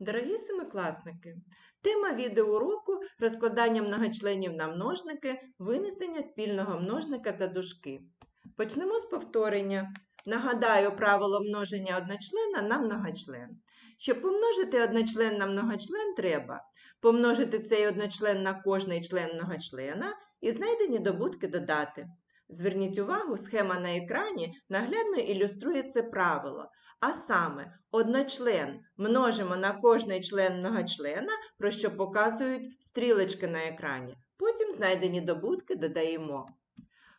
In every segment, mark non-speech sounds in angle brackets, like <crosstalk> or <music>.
Дорогі семикласники, тема відеоуроку розкладання многочленів на множники, винесення спільного множника за дужки. Почнемо з повторення. Нагадаю правило множення одночлена на многочлен. Щоб помножити одночлен на многочлен, треба помножити цей одночлен на кожний член многочлена і знайдені добутки додати. Зверніть увагу, схема на екрані наглядно ілюструє це правило. А саме, одночлен множимо на кожний член многочлена, про що показують стрілочки на екрані. Потім знайдені добутки додаємо.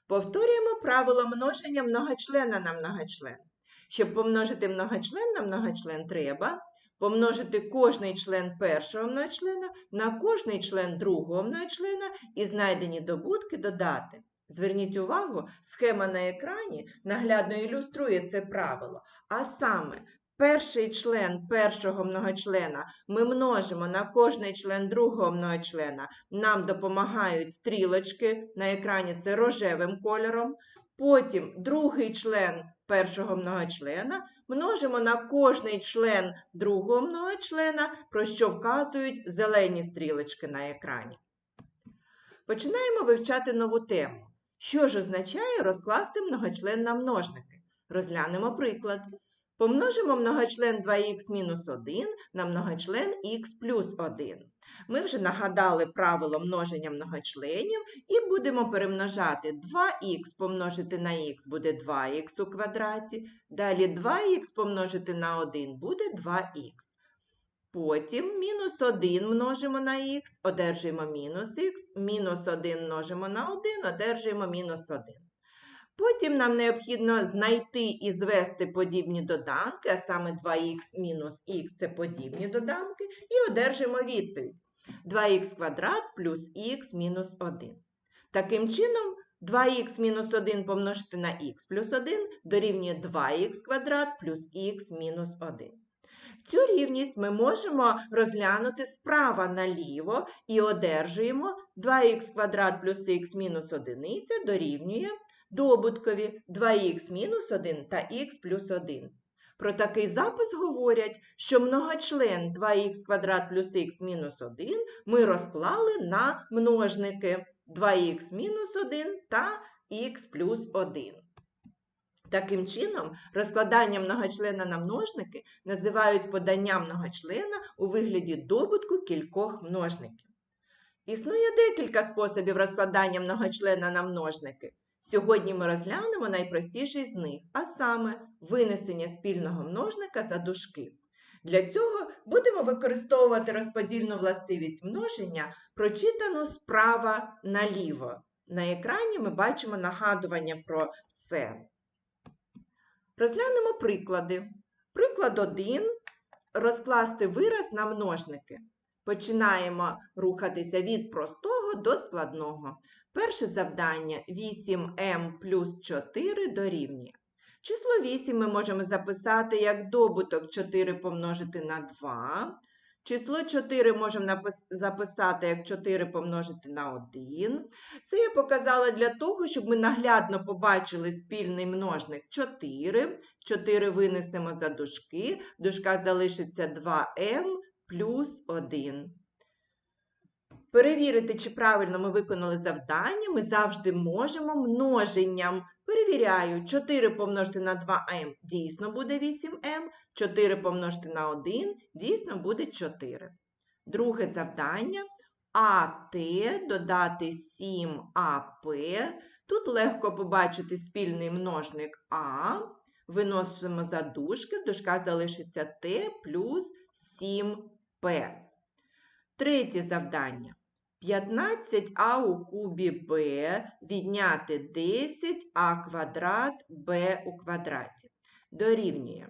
Повторюємо правило множення многочлена на многочлен. Щоб помножити многочлен на многочлен, треба помножити кожний член першого многочлена на кожний член другого многочлена і знайдені добутки додати. Зверніть увагу, схема на екрані наглядно ілюструє це правило. А саме, перший член першого многочлена ми множимо на кожний член другого многочлена. Нам допомагають стрілочки, на екрані це рожевим кольором. Потім другий член першого многочлена множимо на кожний член другого многочлена, про що вказують зелені стрілочки на екрані. Починаємо вивчати нову тему. Що ж означає розкласти многочлен на множники? Розглянемо приклад. Помножимо многочлен 2х мінус 1 на многочлен х плюс 1. Ми вже нагадали правило множення многочленів і будемо перемножати 2х помножити на х буде 2х у квадраті. Далі 2х помножити на 1 буде 2х. Потім мінус 1 множимо на х, одержуємо мінус х, мінус 1 множимо на 1, одержуємо мінус 1. Потім нам необхідно знайти і звести подібні доданки, а саме 2х мінус х це подібні доданки, і одержимо відповідь. 2х квадрат плюс х мінус 1. Таким чином, 2х мінус 1 помножити на х плюс 1 дорівнює 2х квадрат плюс х мінус 1. Цю рівність ми можемо розглянути справа наліво і одержуємо 2х квадрат плюс х мінус 1 дорівнює добуткові 2х мінус 1 та х плюс 1. Про такий запис говорять, що многочлен 2х квадрат плюс х мінус 1 ми розклали на множники 2х мінус 1 та х плюс 1. Таким чином, розкладання многочлена на множники називають подання многочлена у вигляді добутку кількох множників. Існує декілька способів розкладання многочлена на множники. Сьогодні ми розглянемо найпростіший з них, а саме винесення спільного множника за дужки. Для цього будемо використовувати розподільну властивість множення, прочитану справа наліво. На екрані ми бачимо нагадування про це. Розглянемо приклади. Приклад 1. Розкласти вираз на множники. Починаємо рухатися від простого до складного. Перше завдання 8m плюс 4 дорівнює. Число 8 ми можемо записати як добуток 4 помножити на 2. Число 4 можемо записати як 4 помножити на 1. Це я показала для того, щоб ми наглядно побачили спільний множник 4. 4 винесемо за дужки. Дужка залишиться 2m плюс 1. Перевірити, чи правильно ми виконали завдання, ми завжди можемо множенням. Перевіряю, 4 помножити на 2m дійсно буде 8m, 4 помножити на 1 дійсно буде 4. Друге завдання АТ додати 7АП. Тут легко побачити спільний множник А. Виносимо за дужки, в дужках залишиться Т плюс 7П. Третє завдання. 15а у кубі b відняти 10а квадрат b у квадраті. Дорівнює.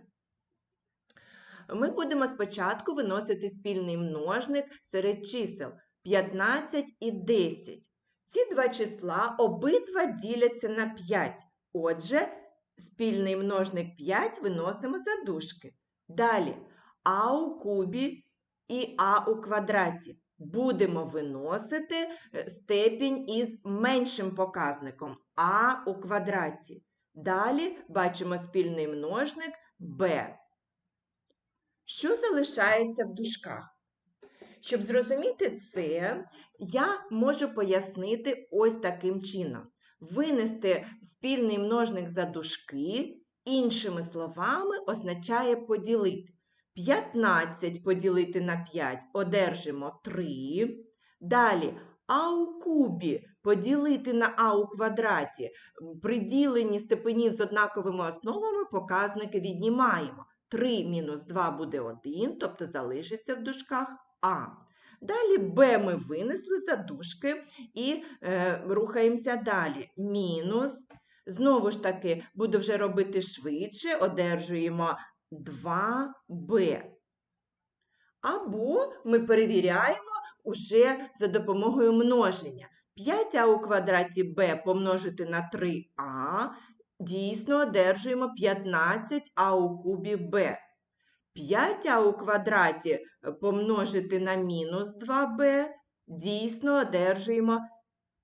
Ми будемо спочатку виносити спільний множник серед чисел 15 і 10. Ці два числа обидва діляться на 5. Отже, спільний множник 5 виносимо за дужки. Далі а у кубі і а у квадраті будемо виносити е, степінь із меншим показником а у квадраті. Далі бачимо спільний множник b. Що залишається в дужках? Щоб зрозуміти це, я можу пояснити ось таким чином. Винести спільний множник за дужки, іншими словами, означає поділити. 15 поділити на 5 одержимо 3. Далі а у кубі поділити на а у квадраті. При діленні степенів з однаковими основами показники віднімаємо. 3 мінус 2 буде 1, тобто залишиться в дужках а. Далі Б ми винесли за дужки і е, рухаємося далі. Мінус. Знову ж таки, буду вже робити швидше, одержуємо 2b. Або ми перевіряємо уже за допомогою множення. 5а у квадраті b помножити на 3а, дійсно одержуємо 15а у кубі b. 5а у квадраті помножити на мінус 2b, дійсно одержуємо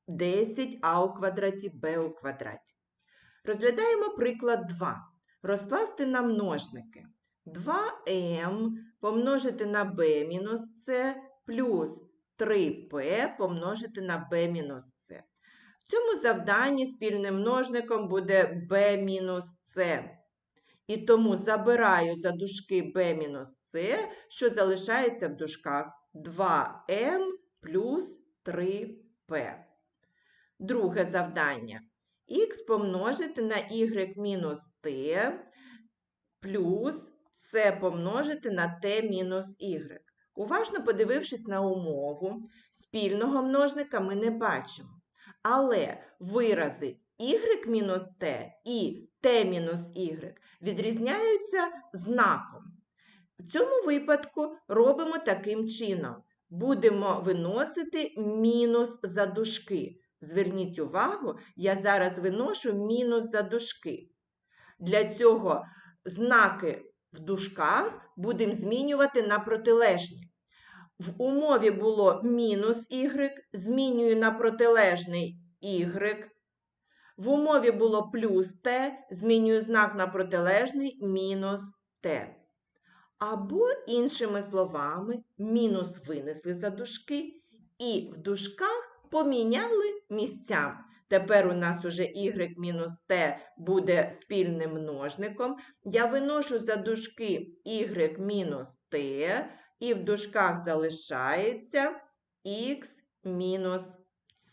10а у квадраті b у квадраті. Розглядаємо приклад 2. Розкласти на множники. 2m помножити на b мінус c плюс 3p помножити на b мінус c. В цьому завданні спільним множником буде b мінус c. І тому забираю за дужки b мінус c, що залишається в дужках 2m плюс 3p. Друге завдання. х помножити на y мінус t плюс c помножити на t мінус y. Уважно подивившись на умову, спільного множника ми не бачимо. Але вирази y мінус t і t мінус y відрізняються знаком. В цьому випадку робимо таким чином. Будемо виносити мінус за дужки. Зверніть увагу, я зараз виношу мінус за дужки. Для цього знаки в дужках будемо змінювати на протилежні. В умові було мінус y, змінюю на протилежний y. В умові було плюс t, змінюю знак на протилежний мінус t. Або, іншими словами, мінус винесли за дужки і в дужках поміняли місця. Тепер у нас уже y мінус t буде спільним множником. Я виношу за дужки y мінус t, і в дужках залишається x мінус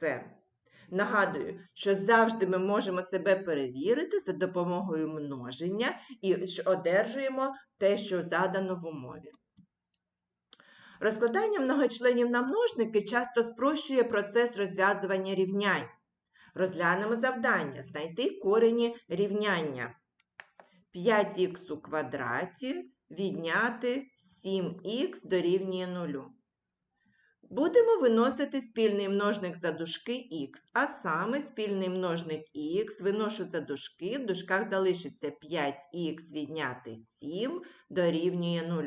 c. Нагадую, що завжди ми можемо себе перевірити за допомогою множення і одержуємо те, що задано в умові. Розкладання многочленів на множники часто спрощує процес розв'язування рівнянь. Розглянемо завдання. Знайти корені рівняння. 5х у квадраті відняти 7х дорівнює 0. Будемо виносити спільний множник за дужки х, а саме спільний множник х виношу за дужки, в дужках залишиться 5х відняти 7 дорівнює 0.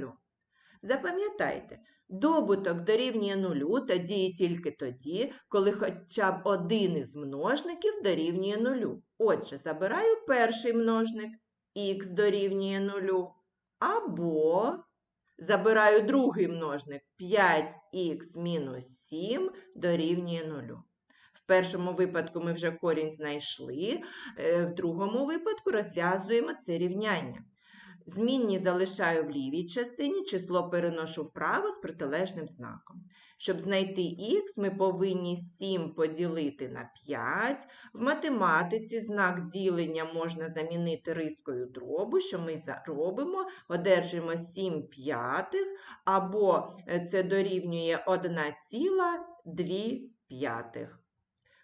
Запам'ятайте, добуток дорівнює 0 тоді і тільки тоді, коли хоча б один із множників дорівнює 0. Отже, забираю перший множник х дорівнює 0, або Забираю другий множник 5х мінус 7 дорівнює 0. В першому випадку ми вже корінь знайшли, е, в другому випадку розв'язуємо це рівняння. Змінні залишаю в лівій частині, число переношу вправо з протилежним знаком. Щоб знайти х, ми повинні 7 поділити на 5. В математиці знак ділення можна замінити рискою дробу, що ми робимо, одержимо 7 п'ятих, або е, це дорівнює 1,2 п'ятих.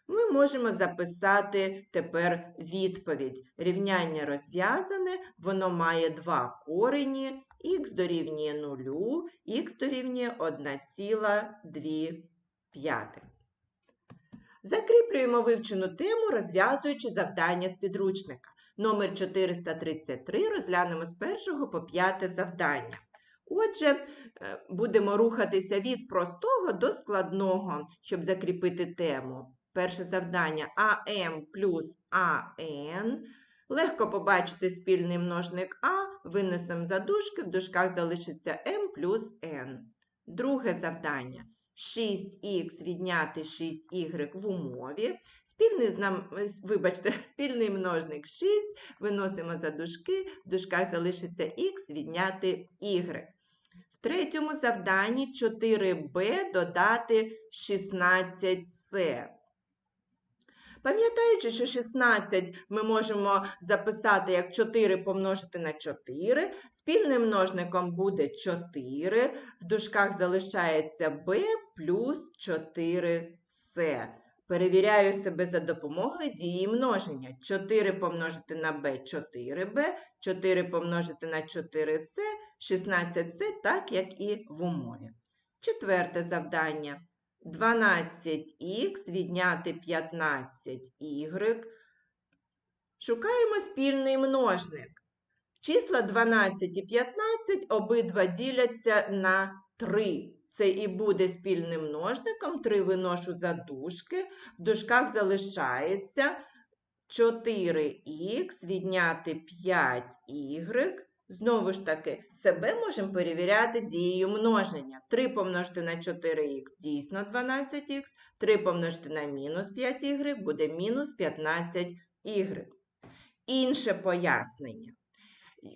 Ми можемо записати тепер відповідь. Рівняння розв'язане, воно має два корені, х дорівнює 0, х дорівнює 1,2. Закріплюємо вивчену тему, розв'язуючи завдання з підручника. Номер 433 розглянемо з першого по п'яте завдання. Отже, е, будемо рухатися від простого до складного, щоб закріпити тему. Перше завдання АМ плюс АН Легко побачити спільний множник А, винесемо за дужки, в дужках залишиться m плюс n. Друге завдання. 6х відняти 6y в умові. Спільний, знам... <laughs> вибачте, спільний множник 6, виносимо за дужки, в дужках залишиться х відняти y. В третьому завданні 4b додати 16c. Пам'ятаючи, що 16 ми можемо записати як 4 помножити на 4, спільним множником буде 4, в дужках залишається b плюс 4c. Перевіряю себе за допомогою дії множення. 4 помножити на b 4b, 4 помножити на 4c, 16c, так як і в умові. Четверте завдання. 12х відняти 15y. Шукаємо спільний множник. Числа 12 і 15 обидва діляться на 3. Це і буде спільним множником. 3 виношу за дужки. В дужках залишається 4х відняти 5y. Знову ж таки, себе можемо перевіряти дією множення. 3 помножити на 4х дійсно 12х, 3 помножити на мінус 5y буде мінус 15y. Інше пояснення.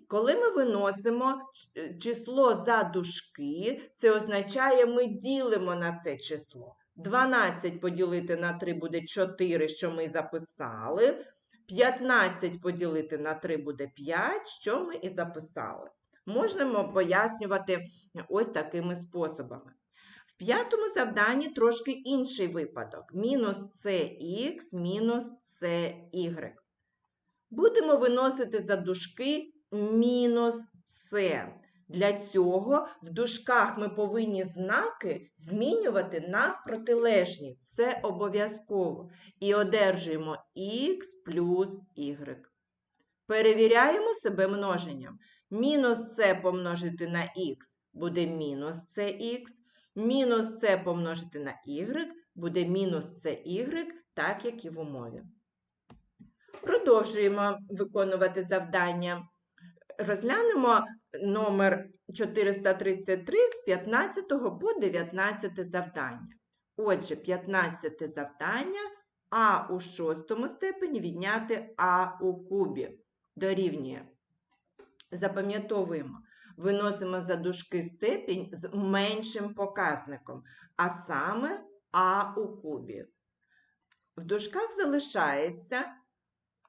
Коли ми виносимо число за дужки, це означає, ми ділимо на це число. 12 поділити на 3 буде 4, що ми записали. 15 поділити на 3 буде 5, що ми і записали. Можемо пояснювати ось такими способами. В п'ятому завданні трошки інший випадок. Мінус cx мінус cy. Будемо виносити за дужки мінус c. Для цього в дужках ми повинні знаки змінювати на протилежні. Це обов'язково. І одержуємо х плюс y. Перевіряємо себе множенням. Мінус c помножити на х буде мінус cx. Мінус c помножити на y буде мінус cy, так як і в умові. Продовжуємо виконувати завдання. Розглянемо номер 433 з 15 по 19 завдання. Отже, 15 завдання а у шостому степені відняти а у кубі. Дорівнює. Запам'ятовуємо, виносимо за дужки степінь з меншим показником, а саме а у кубі. В дужках залишається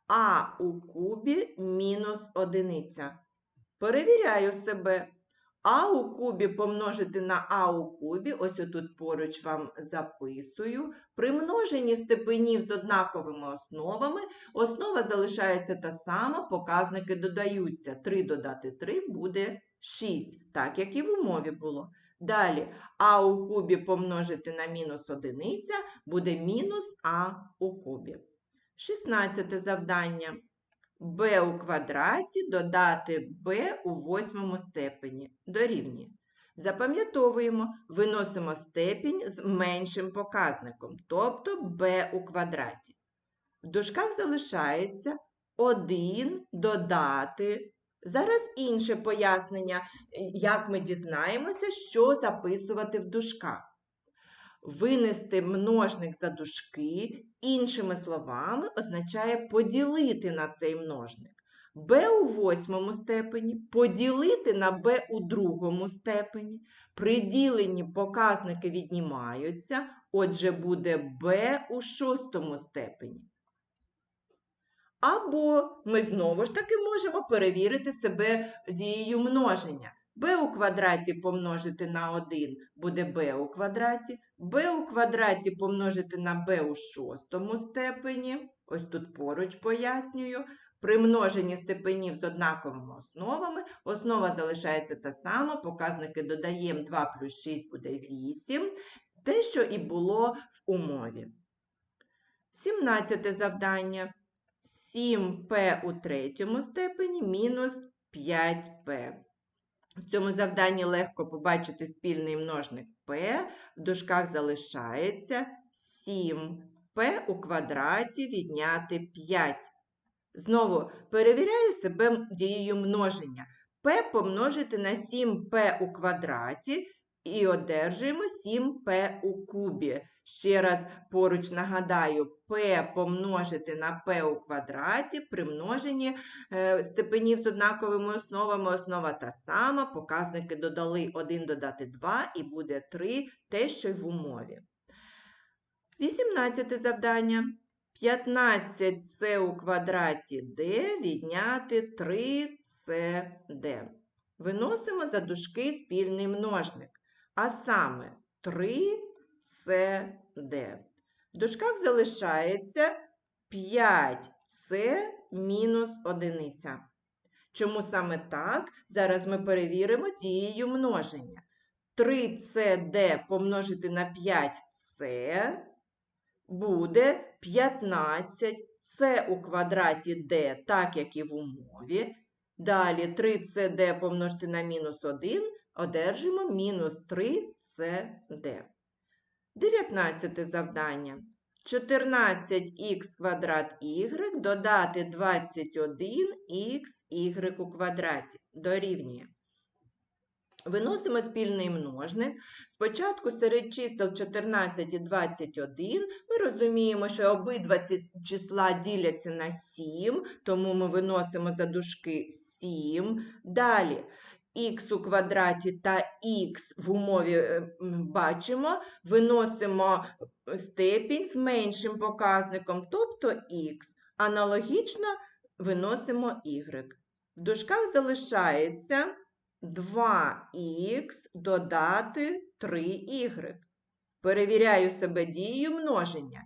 а у кубі мінус одиниця. Перевіряю себе. А у кубі помножити на А у кубі, ось отут поруч вам записую. При множенні степенів з однаковими основами основа залишається та сама, показники додаються. 3 додати 3 буде 6, так як і в умові було. Далі А у кубі помножити на мінус одиниця буде мінус А у кубі. 16 завдання b у квадраті додати b у восьмому степені. Дорівнює. Запам'ятовуємо, виносимо степінь з меншим показником, тобто b у квадраті. В дужках залишається 1 додати. Зараз інше пояснення, як ми дізнаємося, що записувати в дужках. Винести множник за дужки, іншими словами, означає поділити на цей множник. b у восьмому степені поділити на b у другому степені. При діленні показники віднімаються, отже, буде b у шостому степені. Або ми знову ж таки можемо перевірити себе дією множення b у квадраті помножити на 1 буде b у квадраті, b у квадраті помножити на b у шостому степені, ось тут поруч пояснюю, при множенні степенів з однаковими основами основа залишається та сама, показники додаємо 2 плюс 6 буде 8, те, що і було в умові. 17 завдання. 7p у третьому степені мінус 5p. В цьому завданні легко побачити спільний множник p, в дужках залишається 7p у квадраті відняти 5. Знову перевіряю себе дією множення. P помножити на 7p у квадраті і одержуємо 7p у кубі. Ще раз поруч нагадаю, p помножити на p у квадраті при множенні е, степенів з однаковими основами. Основа та сама, показники додали 1 додати 2 і буде 3, те, що й в умові. 18 завдання. 15c у квадраті d відняти 3cd. Виносимо за дужки спільний множник, а саме 3cd. В дужках залишається 5c мінус одиниця. Чому саме так? Зараз ми перевіримо дією множення. 3cd помножити на 5c буде 15 це у квадраті d, так як і в умові. Далі 3cd помножити на мінус 1, одержимо мінус 3cd. 19 завдання. 14х квадрат y додати 21х у квадраті дорівнює. Виносимо спільний множник. Спочатку серед чисел 14 і 21 ми розуміємо, що обидва ці числа діляться на 7, тому ми виносимо за дужки 7. Далі х у квадраті та х в умові е, бачимо, виносимо степінь з меншим показником, тобто х. Аналогічно виносимо y. В дужках залишається 2х додати 3y. Перевіряю себе дією множення.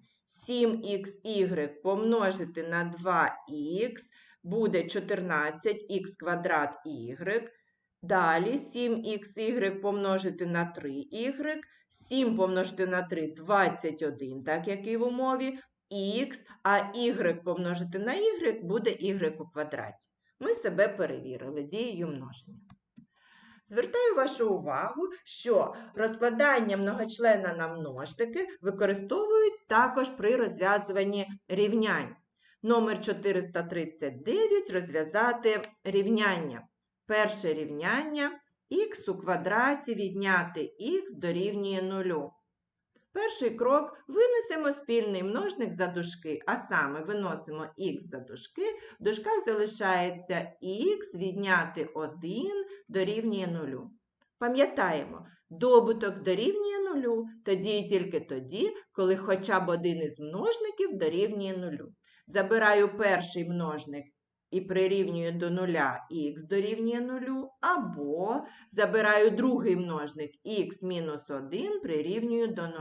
7xy помножити на 2х буде 14х квадрат y. Далі 7xy помножити на 3y, 7 помножити на 3 21, так як і в умові, х, а y помножити на y буде y у квадраті. Ми себе перевірили дією множення. Звертаю вашу увагу, що розкладання многочлена на множники використовують також при розв'язуванні рівнянь. Номер 439 розв'язати рівняння. Перше рівняння х у квадраті відняти х дорівнює 0. Перший крок винесемо спільний множник за дужки, а саме виносимо х за дужки, в дужках залишається х відняти 1 дорівнює 0. Пам'ятаємо, добуток дорівнює 0 тоді і тільки тоді, коли хоча б один із множників дорівнює 0. Забираю перший множник і прирівнюю до 0 х дорівнює 0, або забираю другий множник х мінус 1 прирівнюю до 0.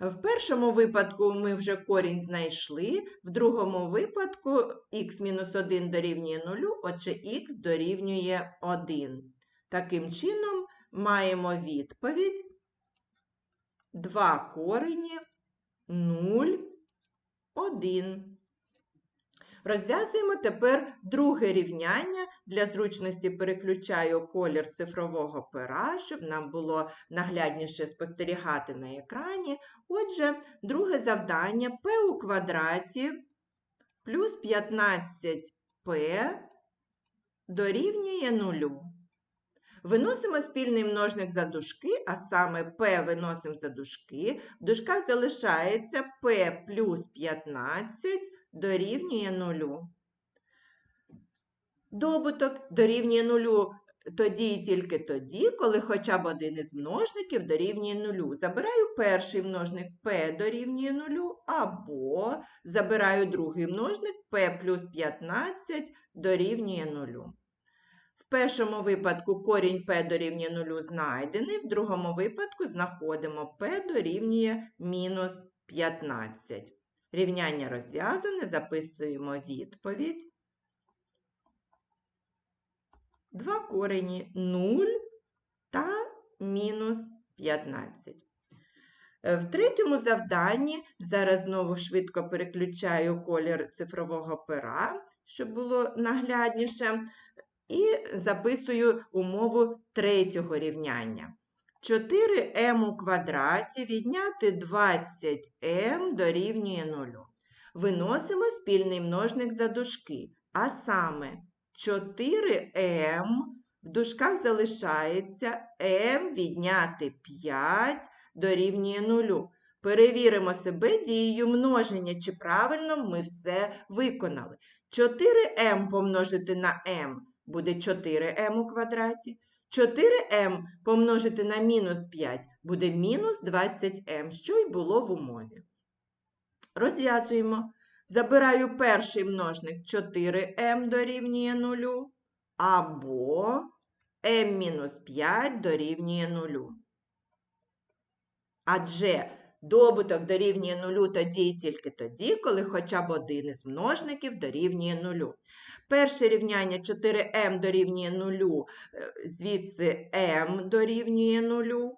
В першому випадку ми вже корінь знайшли, в другому випадку х-1 дорівнює 0, отже х дорівнює 1. Таким чином, маємо відповідь 2 корені 0, 1. Розв'язуємо тепер друге рівняння. Для зручності переключаю колір цифрового пера, щоб нам було наглядніше спостерігати на екрані. Отже, друге завдання p у квадраті плюс 15p дорівнює 0. Виносимо спільний множник за дужки, а саме p виносимо за дужки. В дужках залишається p плюс 15 дорівнює 0. Добуток дорівнює 0 тоді і тільки тоді, коли хоча б один із множників дорівнює 0. Забираю перший множник p дорівнює 0, або забираю другий множник p плюс 15 дорівнює 0. В першому випадку корінь p дорівнює 0 знайдений, в другому випадку знаходимо p дорівнює мінус 15. Рівняння розв'язане, записуємо відповідь. 2 корені 0 та мінус 15. Е, в третьому завданні, зараз знову швидко переключаю колір цифрового пера, щоб було наглядніше, і записую умову третього рівняння. 4m у квадраті відняти 20m дорівнює 0. Виносимо спільний множник за дужки, а саме 4m в дужках залишається m відняти 5 дорівнює 0. Перевіримо себе дією множення, чи правильно ми все виконали. 4m помножити на m буде 4m у квадраті. 4m помножити на мінус 5 буде мінус 20m, що й було в умові. Розв'язуємо. Забираю перший множник 4m дорівнює 0, або m-5 дорівнює 0. Адже добуток дорівнює 0 тоді і тільки тоді, коли хоча б один із множників дорівнює 0. Перше рівняння 4m дорівнює 0, е, звідси m дорівнює 0.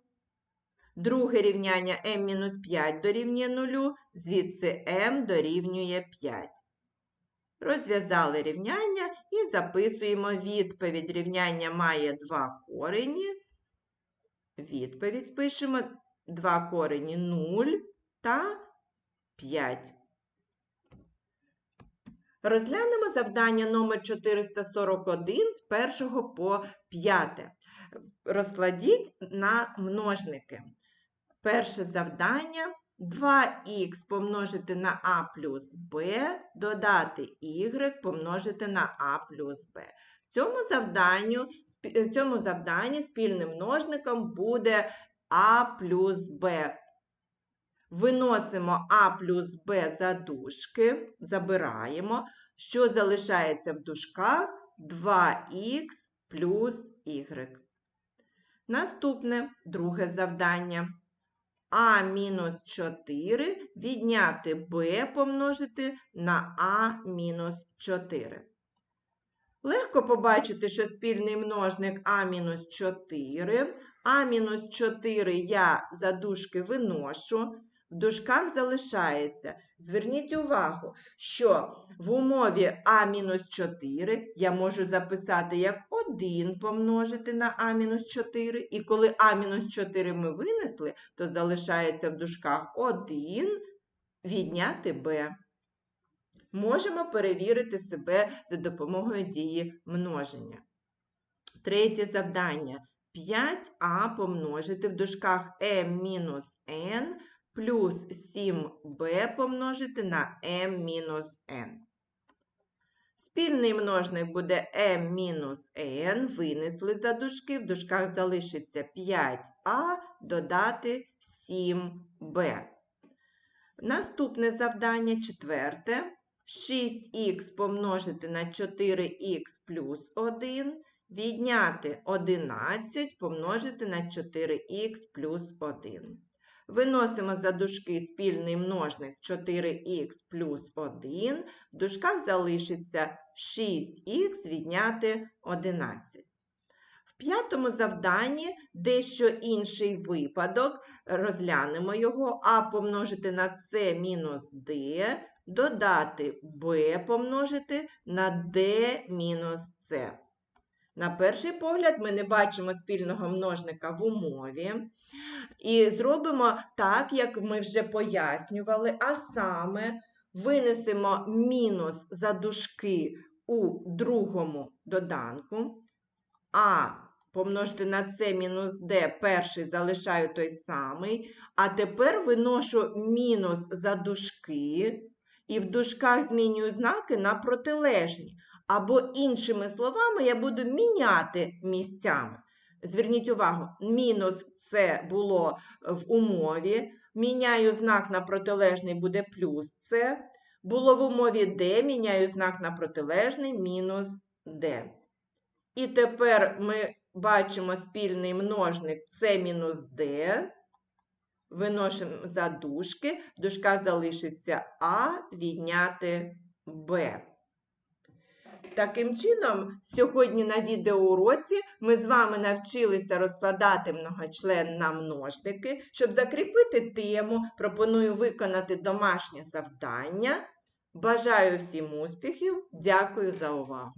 Друге рівняння m-5 дорівнює 0, звідси m дорівнює 5. Розв'язали рівняння і записуємо відповідь. Рівняння має два корені. Відповідь пишемо два корені 0 та 5. Розглянемо завдання номер 441 з 1 по 5. Розкладіть на множники. Перше завдання 2х помножити на а плюс b, додати y помножити на а плюс b. В цьому, завданню, в цьому завданні спільним множником буде а плюс b. Виносимо а плюс b за дужки, забираємо, що залишається в дужках 2х плюс y. Наступне друге завдання. А мінус 4 відняти b помножити на А мінус 4. Легко побачити, що спільний множник А мінус 4. А мінус 4 я за дужки виношу. В дужках залишається. Зверніть увагу, що в умові А-4 я можу записати як 1 помножити на А-4, і коли А-4 ми винесли, то залишається в дужках 1 відняти Б. Можемо перевірити себе за допомогою дії множення. Третє завдання. 5а помножити в дужках m-n плюс 7b помножити на m-n. Спільний множник буде m-n, винесли за дужки, в дужках залишиться 5а додати 7b. Наступне завдання четверте. 6х помножити на 4х плюс 1, відняти 11 помножити на 4х плюс 1. Виносимо за дужки спільний множник 4х плюс 1, в дужках залишиться 6х відняти 11. В п'ятому завданні дещо інший випадок, розглянемо його, а помножити на c мінус d, додати b помножити на d мінус c. На перший погляд, ми не бачимо спільного множника в умові. І зробимо так, як ми вже пояснювали, а саме винесемо мінус за дужки у другому доданку, а помножити на c мінус d, перший залишаю той самий, а тепер виношу мінус за дужки, і в дужках змінюю знаки на протилежні. Або, іншими словами, я буду міняти місцями. Зверніть увагу, мінус це було в умові. Міняю знак на протилежний буде плюс С. Було в умові D, міняю знак на протилежний мінус D. І тепер ми бачимо спільний множник С мінус D. Виносимо за дужки, в дужках залишиться А відняти Б. Таким чином, сьогодні на відеоуроці ми з вами навчилися розкладати многочлен на множники. Щоб закріпити тему, пропоную виконати домашнє завдання. Бажаю всім успіхів! Дякую за увагу!